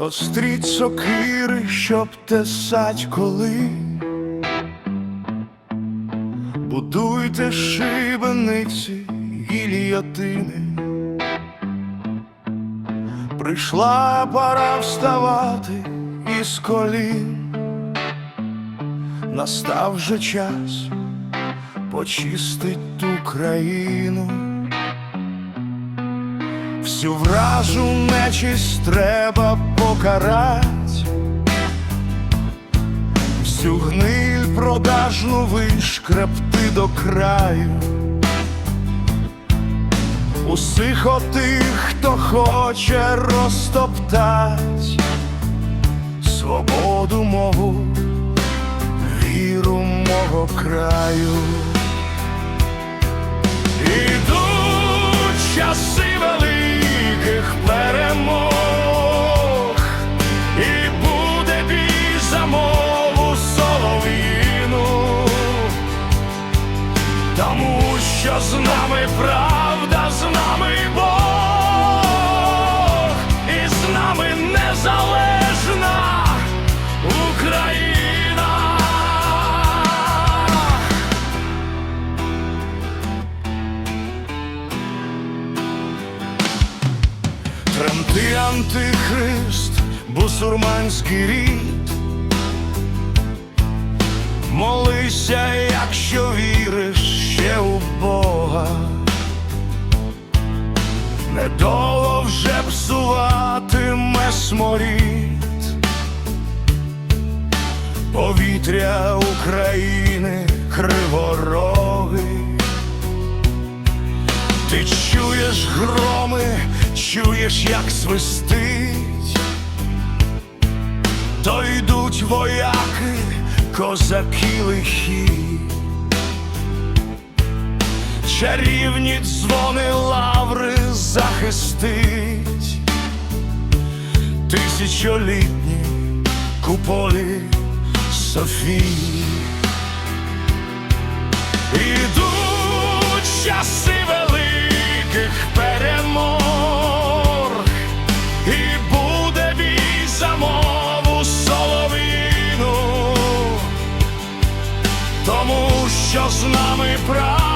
Остріть сокири, щоб тесать коли. Будуйте шибениці, гільйотини. Прийшла пора вставати із колін. Настав же час почистить ту країну. Всю вражу нечисть треба покарать, всю гниль продажну вишкребти до краю. Усіх отих, хто хоче розтоптать свободу мову, віру мого краю. З нами правда, з нами Бог, і з нами незалежна Україна. Тремти антихрист, бусурманський рід. Молися, якщо віриш Недовго вже псуватиме сморід. Повітря України криворогий. Ти чуєш громи, чуєш, як свистить, то йдуть вояки, козаки лихі, чарівні дзвони захистить, тисячолітні куполі Софії. Ідуть часи великих перемог, і буде бій за мову солов'їну, тому що з нами правда.